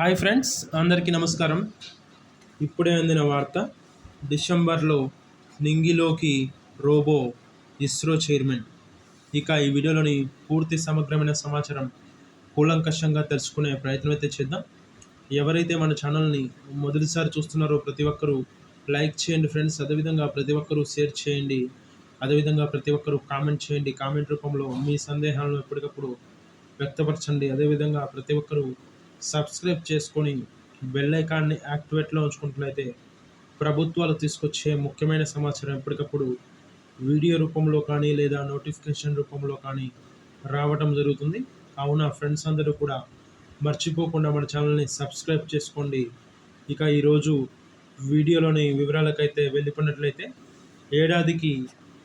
Hi friends అందరికీ నమస్కారం. ఇప్పుడే అందిన వార్త డిసెంబర్లో నింగిలోకి రోబో ఇస్రో చైర్మన్. ఇక ఈ వీడియోలోని పూర్తి సమగ్రమైన సమాచారం కూలంకషంగా తెలుసుకునే ప్రయత్నం అయితే చేద్దాం. ఎవరైతే మన ఛానల్ని మొదటిసారి చూస్తున్నారో ప్రతి ఒక్కరూ లైక్ చేయండి ఫ్రెండ్స్. అదేవిధంగా ప్రతి ఒక్కరూ షేర్ చేయండి. అదేవిధంగా ప్రతి ఒక్కరూ కామెంట్ చేయండి. కామెంట్ రూపంలో మీ సందేహాలను ఎప్పటికప్పుడు వ్యక్తపరచండి. అదేవిధంగా ప్రతి ఒక్కరూ సబ్స్క్రైబ్ చేసుకొని బెల్ ఐకాన్ని యాక్టివేట్లో ఉంచుకున్నట్లయితే ప్రభుత్వాలు తీసుకొచ్చే ముఖ్యమైన సమాచారం ఎప్పటికప్పుడు వీడియో రూపంలో కానీ లేదా నోటిఫికేషన్ రూపంలో కానీ రావటం జరుగుతుంది. కావున ఫ్రెండ్స్ అందరూ కూడా మర్చిపోకుండా మన ఛానల్ని సబ్స్క్రైబ్ చేసుకోండి. ఇక ఈరోజు వీడియోలోని వివరాలకైతే వెళ్ళిపోయినట్లయితే ఏడాదికి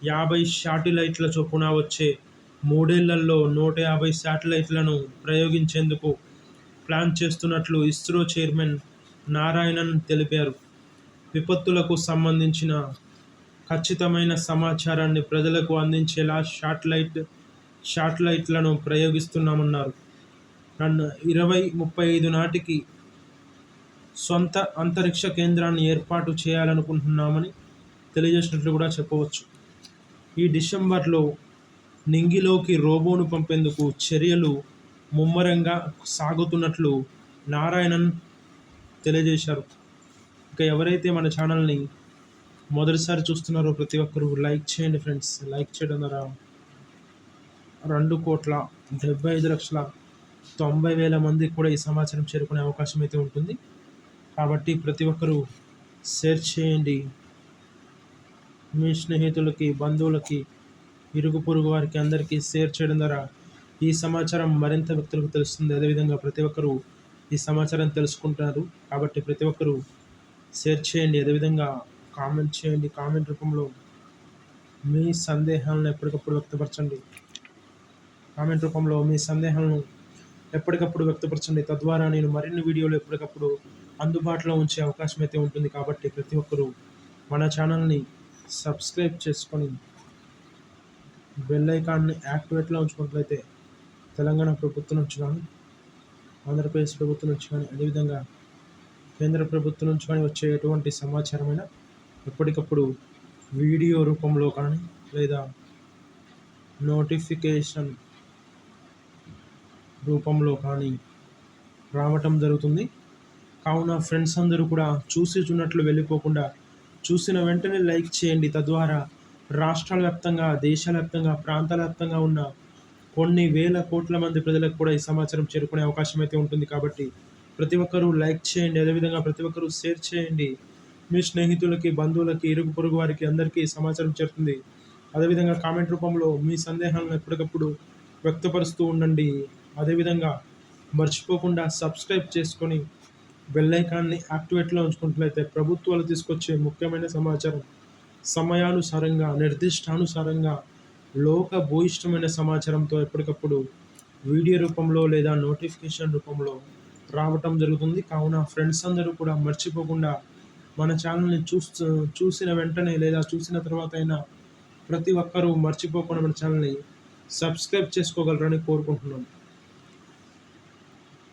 యాభై శాటిలైట్ల చొప్పున వచ్చే మూడేళ్ళలో నూట యాభై శాటిలైట్లను ప్రయోగించేందుకు ప్లాన్ చేస్తున్నట్లు ఇస్రో చైర్మన్ నారాయణన్ తెలిపారు. విపత్తులకు సంబంధించిన ఖచ్చితమైన సమాచారాన్ని ప్రజలకు అందించేలా శాటిలైట్ శాటిలైట్లను ప్రయోగిస్తున్నామన్నారు. నన్ను ఇరవై ముప్పై ఐదు నాటికి సొంత అంతరిక్ష కేంద్రాన్ని ఏర్పాటు చేయాలనుకుంటున్నామని తెలియజేసినట్లు కూడా చెప్పవచ్చు. ఈ డిసెంబర్లో నింగిలోకి రోబోను పంపేందుకు చర్యలు ముమ్మరంగా సాగుతున్నట్లు నారాయణన్ తెలియజేశారు. ఇక ఎవరైతే మన ఛానల్ని మొదటిసారి చూస్తున్నారో ప్రతి ఒక్కరూ లైక్ చేయండి ఫ్రెండ్స్. లైక్ చేయడం ద్వారా రెండు కోట్ల డెబ్బై ఐదు లక్షల తొంభై వేల మందికి కూడా ఈ సమాచారం చేరుకునే అవకాశం అయితే ఉంటుంది. కాబట్టి ప్రతి ఒక్కరూ షేర్ చేయండి. మీ స్నేహితులకి బంధువులకి ఇరుగు పొరుగు వారికి అందరికీ షేర్ చేయడం ద్వారా ఈ సమాచారం మరింత వ్యక్తులకు తెలుస్తుంది. అదేవిధంగా ప్రతి ఒక్కరూ ఈ సమాచారం తెలుసుకుంటారు. కాబట్టి ప్రతి ఒక్కరూ షేర్ చేయండి. అదేవిధంగా కామెంట్ చేయండి. కామెంట్ రూపంలో మీ సందేహాలను ఎప్పటికప్పుడు వ్యక్తపరచండి. కామెంట్ రూపంలో మీ సందేహాలను ఎప్పటికప్పుడు వ్యక్తపరచండి. తద్వారా నేను మరిన్ని వీడియోలు ఎప్పటికప్పుడు అందుబాటులో ఉంచే అవకాశం అయితే ఉంటుంది. కాబట్టి ప్రతి ఒక్కరూ మన ఛానల్ని సబ్స్క్రైబ్ చేసుకొని బెల్ ఐకాన్ని యాక్టివేట్లో ఉంచుకున్నట్లయితే తెలంగాణ ప్రభుత్వం నుంచి కానీ ఆంధ్రప్రదేశ్ ప్రభుత్వం నుంచి కానీ అదేవిధంగా కేంద్ర ప్రభుత్వం నుంచి కానీ వచ్చే ఎటువంటి సమాచారమైన ఎప్పటికప్పుడు వీడియో రూపంలో కానీ లేదా నోటిఫికేషన్ రూపంలో కానీ రావటం జరుగుతుంది. కావున ఫ్రెండ్స్ అందరూ కూడా చూసి చూన్నట్లు వెళ్ళిపోకుండా చూసిన వెంటనే లైక్ చేయండి. తద్వారా రాష్ట్రాల వ్యాప్తంగా దేశాల వ్యాప్తంగా ప్రాంతాల వ్యాప్తంగా ఉన్న కొన్ని వేల కోట్ల మంది ప్రజలకు కూడా ఈ సమాచారం చేరుకునే అవకాశం అయితే ఉంటుంది కాబట్టి ప్రతి ఒక్కరూ లైక్ చేయండి. అదేవిధంగా ప్రతి ఒక్కరూ షేర్ చేయండి. మీ స్నేహితులకి బంధువులకి ఇరుగు పొరుగు వారికి అందరికీ ఈ సమాచారం చేరుతుంది. అదేవిధంగా కామెంట్ రూపంలో మీ సందేహాలను ఎప్పటికప్పుడు వ్యక్తపరుస్తూ ఉండండి. అదేవిధంగా మర్చిపోకుండా సబ్స్క్రైబ్ చేసుకొని బెల్లైకాన్ని యాక్టివేట్లో ఉంచుకున్నట్లయితే ప్రభుత్వాలు తీసుకొచ్చే ముఖ్యమైన సమాచారం సమయానుసారంగా నిర్దిష్టానుసారంగా లోక భూయిష్టమైన సమాచారంతో ఎప్పటికప్పుడు వీడియో రూపంలో లేదా నోటిఫికేషన్ రూపంలో రావటం జరుగుతుంది. కావున ఫ్రెండ్స్ అందరూ కూడా మర్చిపోకుండా మన ఛానల్ని చూస్తూ చూసిన వెంటనే లేదా చూసిన తర్వాత అయినా ప్రతి ఒక్కరూ మర్చిపోకుండా మన ఛానల్ని సబ్స్క్రైబ్ చేసుకోగలరని కోరుకుంటున్నాను